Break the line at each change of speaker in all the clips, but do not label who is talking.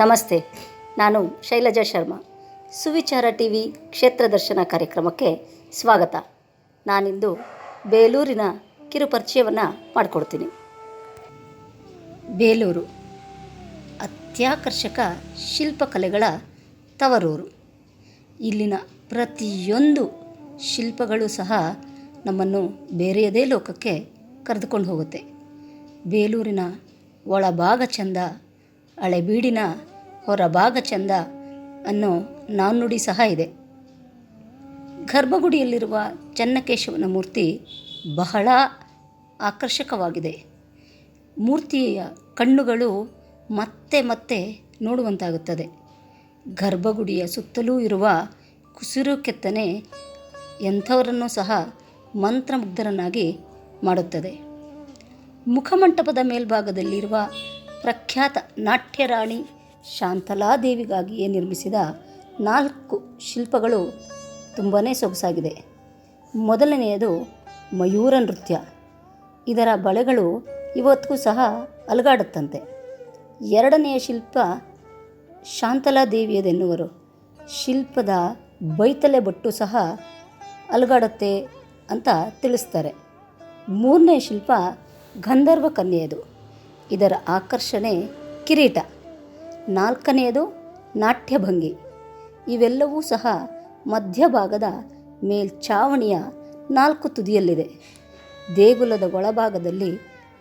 ನಮಸ್ತೆ, ನಾನು Shailaja Sharma. Suvichara T V ಕ್ಷೇತ್ರ ದರ್ಶನ ಕಾರ್ಯಕ್ರಮಕ್ಕೆ ಸ್ವಾಗತ. ನಾನಿಂದು ಬೇಲೂರಿನ ಕಿರುಪರಿಚಯವನ್ನು ಮಾಡಿಕೊಡ್ತೀನಿ. ಬೇಲೂರು ಅತ್ಯಾಕರ್ಷಕ ಶಿಲ್ಪಕಲೆಗಳ ತವರೂರು. ಇಲ್ಲಿನ ಪ್ರತಿಯೊಂದು ಶಿಲ್ಪಗಳು ಸಹ ನಮ್ಮನ್ನು ಬೇರೆಯದೇ ಲೋಕಕ್ಕೆ ಕರೆದುಕೊಂಡು ಹೋಗುತ್ತೆ. ಬೇಲೂರಿನ ಒಳಭಾಗ ಚಂದ ಹಳೆಬೀಡಿನ ಹೊರಭಾಗ ಚಂದ ಅನ್ನೋ ನಾಣ್ಣುಡಿ ಸಹ ಇದೆ. ಗರ್ಭಗುಡಿಯಲ್ಲಿರುವ ಚನ್ನಕೇಶವನ ಮೂರ್ತಿ ಬಹಳ ಆಕರ್ಷಕವಾಗಿದೆ. ಮೂರ್ತಿಯ ಕಣ್ಣುಗಳು ಮತ್ತೆ ಮತ್ತೆ ನೋಡುವಂತಾಗುತ್ತದೆ. ಗರ್ಭಗುಡಿಯ ಸುತ್ತಲೂ ಇರುವ ಕುಸಿರು ಕೆತ್ತನೆ ಎಂಥವರನ್ನೂ ಸಹ ಮಂತ್ರಮುಗ್ಧರನ್ನಾಗಿ ಮಾಡುತ್ತದೆ. ಮುಖಮಂಟಪದ ಮೇಲ್ಭಾಗದಲ್ಲಿರುವ ಪ್ರಖ್ಯಾತ ನಾಟ್ಯರಾಣಿ ಶಾಂತಲಾದೇವಿಗಾಗಿಯೇ ನಿರ್ಮಿಸಿದ ನಾಲ್ಕು ಶಿಲ್ಪಗಳು ತುಂಬಾ ಸೊಗಸಾಗಿದೆ. ಮೊದಲನೆಯದು ಮಯೂರ ನೃತ್ಯ. ಇದರ ಬಳೆಗಳು ಇವತ್ತಿಗೂ ಸಹ ಅಲುಗಾಡುತ್ತಂತೆ. ಎರಡನೆಯ ಶಿಲ್ಪ ಶಾಂತಲಾದೇವಿಯದೆನ್ನುವರು. ಶಿಲ್ಪದ ಬೈತಲೆ ಬಟ್ಟು ಸಹ ಅಲುಗಾಡುತ್ತೆ ಅಂತ ತಿಳಿಸ್ತಾರೆ. ಮೂರನೇ ಶಿಲ್ಪ ಗಂಧರ್ವ ಕನ್ಯೆಯದು. ಇದರ ಆಕರ್ಷಣೆ ಕಿರೀಟ. ನಾಲ್ಕನೆಯದು ನಾಟ್ಯಭಂಗಿ. ಇವೆಲ್ಲವೂ ಸಹ ಮಧ್ಯಭಾಗದ ಮೇಲ್ಛಾವಣಿಯ ನಾಲ್ಕು ತುದಿಯಲ್ಲಿದೆ. ದೇಗುಲದ ಒಳಭಾಗದಲ್ಲಿ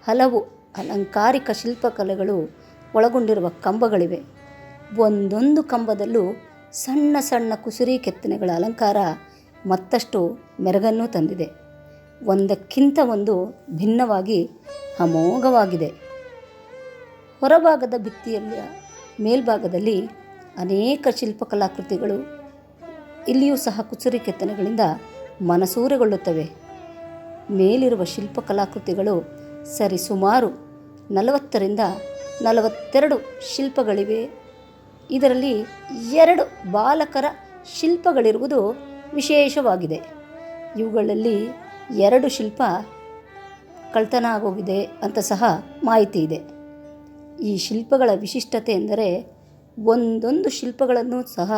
ಹಲವು ಅಲಂಕಾರಿಕ ಶಿಲ್ಪಕಲೆಗಳು ಒಳಗೊಂಡಿರುವ ಕಂಬಗಳಿವೆ. ಒಂದೊಂದು ಕಂಬದಲ್ಲೂ ಸಣ್ಣ ಸಣ್ಣ ಕುಸುರಿ ಕೆತ್ತನೆಗಳ ಅಲಂಕಾರ ಮತ್ತಷ್ಟು ಮೆರಗನ್ನು ತಂದಿದೆ. ಒಂದಕ್ಕಿಂತ ಒಂದು ಭಿನ್ನವಾಗಿ ಅಮೋಘವಾಗಿದೆ. ಹೊರಭಾಗದ ಭಿತ್ತಿಯಲ್ಲಿ, ಮೇಲ್ಭಾಗದಲ್ಲಿ ಅನೇಕ ಶಿಲ್ಪಕಲಾಕೃತಿಗಳು ಇಲ್ಲಿಯೂ ಸಹ ಕುಸುರಿ ಕೆತ್ತನೆಗಳಿಂದ ಮನಸೂರೆಗೊಳ್ಳುತ್ತವೆ. ಮೇಲಿರುವ ಶಿಲ್ಪಕಲಾಕೃತಿಗಳು ಸರಿಸುಮಾರು ನಲವತ್ತರಿಂದ ನಲವತ್ತೆರಡು ಶಿಲ್ಪಗಳಿವೆ. ಇದರಲ್ಲಿ ಎರಡು ಬಾಲಕರ ಶಿಲ್ಪಗಳಿರುವುದು ವಿಶೇಷವಾಗಿದೆ. ಇವುಗಳಲ್ಲಿ ಎರಡು ಶಿಲ್ಪ ಕಳ್ತನ ಆಗೋಗಿದೆ ಅಂತ ಸಹ ಮಾಹಿತಿ ಇದೆ. ಈ ಶಿಲ್ಪಗಳ ವಿಶಿಷ್ಟತೆ ಎಂದರೆ ಒಂದೊಂದು ಶಿಲ್ಪಗಳನ್ನು ಸಹ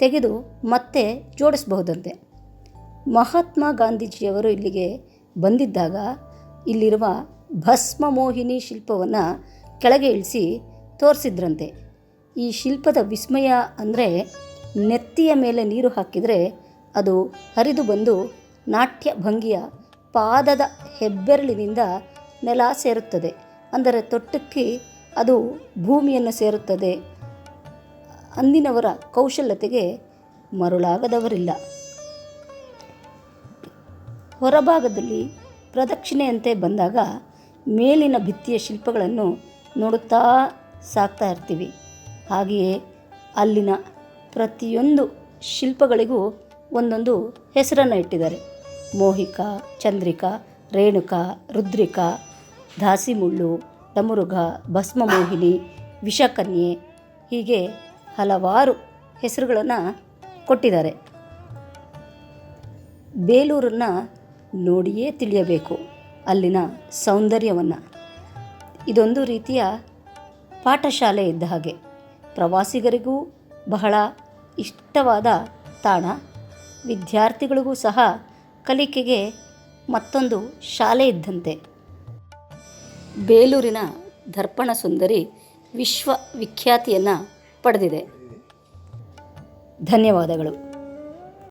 ತೆಗೆದು ಮತ್ತೆ ಜೋಡಿಸಬಹುದಂತೆ. ಮಹಾತ್ಮ ಗಾಂಧೀಜಿಯವರು ಇಲ್ಲಿಗೆ ಬಂದಿದ್ದಾಗ ಇಲ್ಲಿರುವ ಭಸ್ಮ ಮೋಹಿನಿ ಶಿಲ್ಪವನ್ನು ಕೆಳಗೆ ಇಳಿಸಿ ತೋರಿಸಿದ್ರಂತೆ. ಈ ಶಿಲ್ಪದ ವಿಸ್ಮಯ ಅಂದರೆ ನೆತ್ತಿಯ ಮೇಲೆ ನೀರು ಹಾಕಿದರೆ ಅದು ಹರಿದು ಬಂದು ನಾಟ್ಯ ಭಂಗಿಯ ಪಾದದ ಹೆಬ್ಬೆರಳಿನಿಂದ ನೆಲ ಸೇರುತ್ತದೆ. ಅಂದರೆ ತೊಟ್ಟಕ್ಕೆ ಅದು ಭೂಮಿಯನ್ನು ಸೇರುತ್ತದೆ. ಅಂದಿನವರ ಕೌಶಲ್ಯತೆಗೆ ಮರುಳಾಗದವರಿಲ್ಲ. ಹೊರಭಾಗದಲ್ಲಿ ಪ್ರದಕ್ಷಿಣೆಯಂತೆ ಬಂದಾಗ ಮೇಲಿನ ಭಿತ್ತಿಯ ಶಿಲ್ಪಗಳನ್ನು ನೋಡುತ್ತಾ ಸಾಕ್ತಾ ಇರ್ತೀವಿ. ಹಾಗೆಯೇ ಅಲ್ಲಿನ ಪ್ರತಿಯೊಂದು ಶಿಲ್ಪಗಳಿಗೂ ಒಂದೊಂದು ಹೆಸರನ್ನು ಇಟ್ಟಿದ್ದಾರೆ. ಮೋಹಿಕಾ, ಚಂದ್ರಿಕಾ, ರೇಣುಕಾ, ರುದ್ರಿಕಾ, ದಾಸಿಮುಳ್ಳು ಡಮರುಗ ಭಸ್ಮಮೋಹಿನಿ, ವಿಷಕನ್ಯೆ ಹೀಗೆ ಹಲವಾರು ಹೆಸರುಗಳನ್ನು ಕೊಟ್ಟಿದ್ದಾರೆ. ಬೇಲೂರನ್ನು ನೋಡಿಯೇ ತಿಳಿಯಬೇಕು, ಅಲ್ಲಿನ ಸೌಂದರ್ಯವನ್ನು. ಇದೊಂದು ರೀತಿಯ ಪಾಠಶಾಲೆ ಇದ್ದ ಹಾಗೆ. ಪ್ರವಾಸಿಗರಿಗೂ ಬಹಳ ಇಷ್ಟವಾದ ತಾಣ. ವಿದ್ಯಾರ್ಥಿಗಳಿಗೂ ಸಹ ಕಲಿಕೆಗೆ ಮತ್ತೊಂದು ಶಾಲೆ ಇದ್ದಂತೆ. ಬೇಲೂರಿನ ದರ್ಪಣ ಸುಂದರಿ ವಿಶ್ವ ವಿಖ್ಯಾತಿಯನ್ನು ಪಡೆದಿದೆ. ಧನ್ಯವಾದಗಳು.